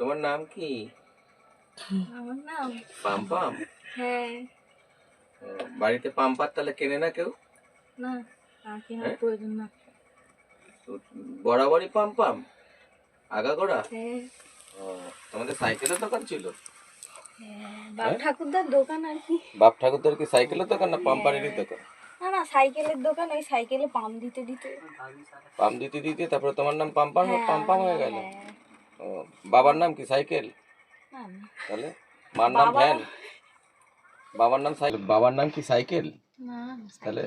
তোমার নাম কি? আমার নাম পাম পাম? হ্যাঁ। বাড়িতে পাম্পার তাহলে কেনে না কেউ? না কেনার হ্যাঁ? প্রয়োজন না। বরাবরই পাম পাম? আগাগোড়া? হ্যাঁ। তোমাদের সাইকেলের দোকান ছিল? হ্যাঁ বাপ ঠাকুরদার দোকান আর কি। বাপ ঠাকুরদার কি সাইকেলের দোকান না পাম্পারেরই দোকান? না না সাইকেলের দোকান ওই সাইকেলে পাম্প দিতে দিতে। পাম্প দিতে দিতে তারপরে তোমার নাম পাম্পাম হ্যাঁ, পাম্পাম হয়ে গেল। বাবার নাম কি সাইকেল। তাহলে মার নাম ভ্যান। বাবার নাম সাইকেল বাবার নাম কি সাইকেল? তাহলে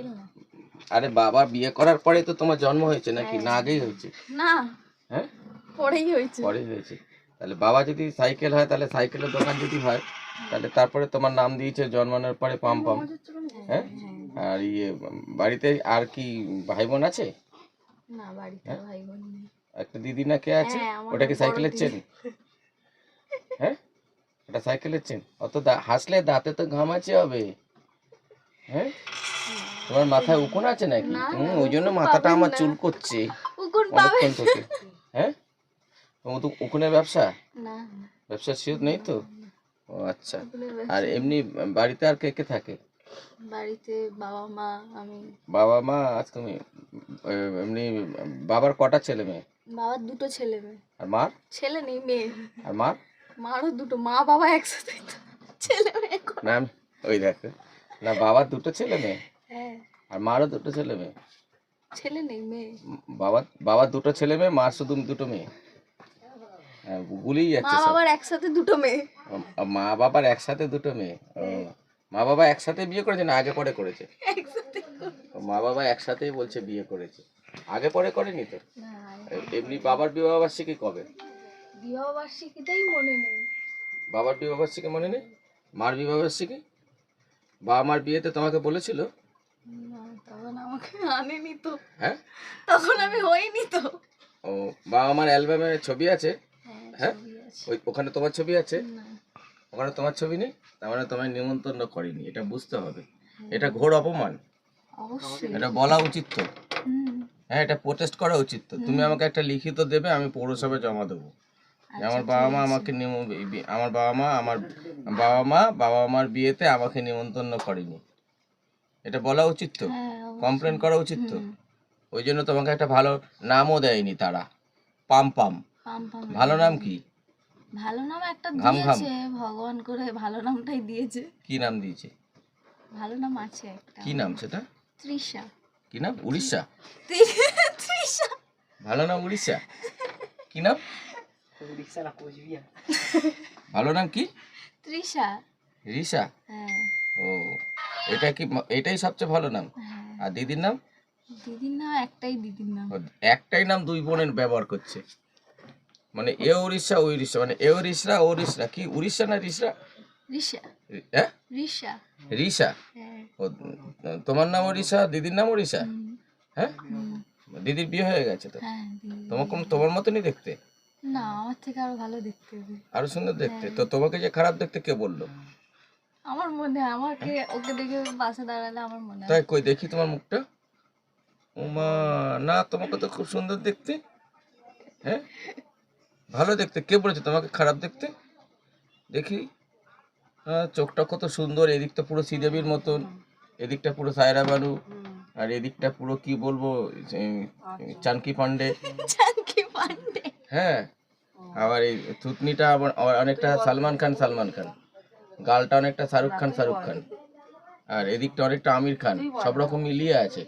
আরে বাবা বিয়ে করার পরে তো তোমার জন্ম হয়েছে নাকি? না আগেই হয়েছে। না। হ্যাঁ? পরেই হয়েছে। পরেই হয়েছে। তাহলে বাবা যদি সাইকেল হয় তাহলে সাইকেলের দোকান যদি হয় তাহলে তারপরে তোমার নাম দিয়েছে জন্মানোর পরে পাম পাম। হ্যাঁ? আর ইয়ে বাড়িতে আর কি ভাই বোন আছে? না বাড়িতে ভাই বোন নেই। একটা দিদি না কে আছে হ্যাঁ, ওটা কি সাইকেলের চেন। হ্যাঁ? ওটা সাইকেলের চেন। অত হাসলে দাঁতে তো ঘামাচি হবে। হ্যাঁ? তোমার মাথায় উকুন আছে নাকি? হুম, ওই জন্য মাথাটা আমার চুল করছে। উকুন অনেকক্ষণ থেকে। হ্যাঁ? তোমার তো উকুনের ব্যবসা? ব্যবসার সিওর নেই তো? ও আচ্ছা। আর এমনি বাড়িতে আর কে কে থাকে? বাড়িতে বাবা মা আমি। বাবা মা আজ তুমি এমনি বাবার কটা ছেলে মেয়ে? বাবার দুটো ছেলে মেয়ে। আর মার? ছেলে নেই মেয়ে। আর মার? মারও দুটো মা বাবা একসাথে ছেলে মেয়ে না ওই দেখো। না বাবার দুটো ছেলে মেয়ে? হ্যাঁ। আর মারও দুটো ছেলে মেয়ে? ছেলে নেই মেয়ে। উম, বাবার দুটো ছেলে মেয়ে মার শুধু দুটো মেয়ে? হ্যাঁ মা যাচ্ছে বাবার একসাথে দুটো মেয়ে। মা বাবার একসাথে দুটো মেয়ে? মা বাবা একসাথে বিয়ে করেছে না আগে পরে করেছে? মা বাবা একসাথেই বলছে বিয়ে করেছে। আগে পরে করেনি তো? এমনি বাবার বিবাহ বার্ষিকী কবে? বিবাহ বার্ষিকীটাই মনে নেই। বাবার বিবাহ বার্ষিকী মনে নেই? মার বিবাহ বার্ষিকী? বাবা মার বিয়েতে তোমাকে বলেছিল? তখন আমাকে আনেনি তো। হ্যাঁ? তখন আমি হইনি তো। ও বাবা মার অ্যালবামে ছবি আছে? হ্যাঁ হ্যাঁ? ওই ওখানে তোমার ছবি আছে? ওখানে তোমার ছবি নেই? তার মানে তোমায় নিমন্ত্রণ করেনি এটা বুঝতে হবে। এটা ঘোর অপমান। অবশ্যই। এটা বলা উচিত তো। হ্যাঁ এটা প্রোটেস্ট করা উচিত তো। তুমি আমাকে একটা লিখিত দেবে আমি পৌরসভায় জমা দেবো। আমার বাবা মা আমাকে নিম- আমার বাবা মা আমার বাবা মা বাবা মার বিয়েতে আমাকে নিমন্ত্রণ করেনি। এটা বলা উচিত তো? হ্যাঁ কমপ্লেন করা উচিত তো? ওই জন্য তোমাকে একটা ভালো নামও দেয়নি তারা। পাম পাম। ভালো নাম কি? ভালো নাম একটা ঘাম ঘাম। দিয়েছে ভগবান করে ভালো নামটাই দিয়েছে। কি নাম দিয়েছে? ভালো নাম আছে একটা। কি নাম সেটা? তৃষা। কি নাম? উড়িষ্যা? ভালো নাম উড়িষ্যা? কি নাম? ভালো নাম কি? তৃষা রিসা? হ্যাঁ। ও এটা কি এটাই সবচেয়ে ভালো নাম? হ্যাঁ। আর দিদির নাম? দিদির নাম একটাই দিদির নাম। একটাই নাম দুই বোনের ব্যবহার করছে। মানে এ উড়িষ্যা ও উড়িষ্যা। মানে এ উড়িষ্যা ও উড়িষ্যা। কি উড়িষ্যা না রিসা? ঋষা হ্যাঁ? ঋষা রিসা? হ্যাঁ। তোমার নাম ওড়িশা? দিদির নাম ওড়িশা? হ্যাঁ? দিদির বিয়ে হয়ে গেছে তো? হ্যাঁ তোমার কোন তোমার মতনই দেখতে? না আমার থেকে আরও ভালো দেখতে আরও সুন্দর দেখতে? তো তোমাকে যে খারাপ দেখতে কে বলল? আমার মনে হয় আমাকে ওকে দেখে পাশে দাঁড়ালে আমার মনে তাই কই দেখি তোমার মুখটা। ওমা না তোমাকে তো খুব সুন্দর দেখতে। হ্যাঁ? ভালো দেখতে। কে বলেছে তোমাকে খারাপ দেখতে? দেখি। হ্যাঁ চোখটা কত সুন্দর এদিকটা পুরো শ্রীদেবীর মতন এদিকটা পুরো সায়রা বানু আর এদিকটা পুরো কি বলব চানকি পান্ডে হ্যাঁ আবার এই থুতনিটা আবার অনেকটা সালমান খান সালমান খান। গালটা অনেকটা শাহরুখ খান শাহরুখ খান। আর এদিকটা অনেকটা আমির খান সব রকম মিলিয়ে আছে।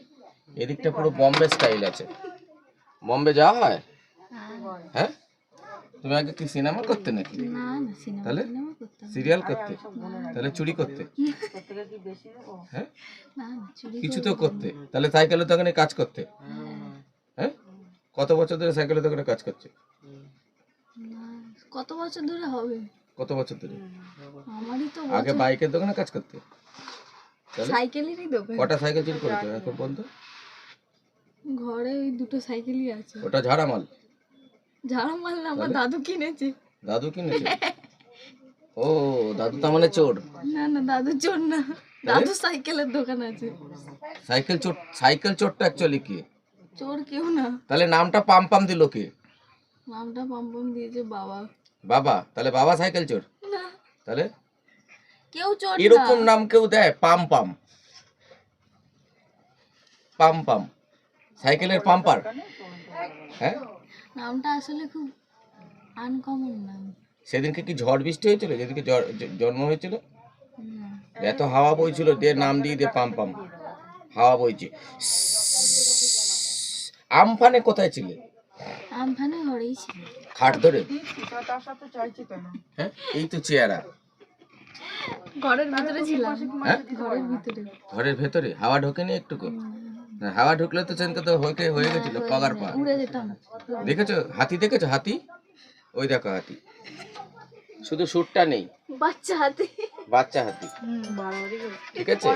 এদিকটা পুরো বম্বে স্টাইল আছে। বম্বে যাওয়া হয়? হ্যাঁ। তুমি আগে কি সিনেমা করতে নাকি? তাহলে? সিরিয়াল করতে। তাহলে চুরি করতে। হ্যাঁ? না না চুরি কিছু তো করতে। তাহলে সাইকেলের দোকানে কাজ করতে। হ্যাঁ। কত বছর ধরে সাইকেলের দোকানে কাজ করছে? কত বছর ধরে হবে? কত বছর ধরে? আমারই তো আগে বাইকের দোকানে কাজ করতে। সাইকেলেরই দোকান। কটা সাইকেল চুরি করেছ? এখন পর্যন্ত? ঘরে ওই দুটো সাইকেলই আছে। ওটা ঝাড়া মাল ঝাড়া মাল না আমার দাদু কিনেছে। দাদু কিনেছে? ও দাদু তার মানে চোর? না না দাদু চোর না। দাদু সাইকেলের দোকান আছে। সাইকেল চোর সাইকেল চোরটা অ্যাকচুয়ালি কি? চোর কেউ না। তাহলে নামটা পাম পাম দিল কে? নামটা পাম্পম দিয়েছে বাবা। বাবা তাহলে বাবা সাইকেল চোর? না। তাহলে? কেউ চোর এরকম নাম কেউ দেয় পাম পাম। পাম পাম। সাইকেলের পাম্পার। হ্যাঁ? নামটা আসলে খুব আনকমন নাম। সেদিনকে কি ঝড় বৃষ্টি হয়েছিল? যেদিনকে জন্ম হয়েছিল? এত হাওয়া বইছিল দিয়ে নাম দিয়ে দিয়ে পাম পাম। হাওয়া বইছে। আমফানে কোথায় ছিলে? আমফানে ঘরেই ছিল খাট ধরে? হ্যাঁ এই তো চেয়ারা ঘরের ভিতরে ছিলাম। হ্যাঁ? ঘরের ভিতরে? ঘরের ভেতরে হাওয়া ঢোকেনি একটুকু? হাওয়া ঢুকলে তো সেদিনকে তো হয়ে হয়ে গেছিল পগার পা। দেখেছ? হাতি দেখেছ? হাতি? ওই দেখো হাতি। শুধু সুরটা নেই। বাচ্চা হাতি। বাচ্চা হাতি। ঠিক আছে?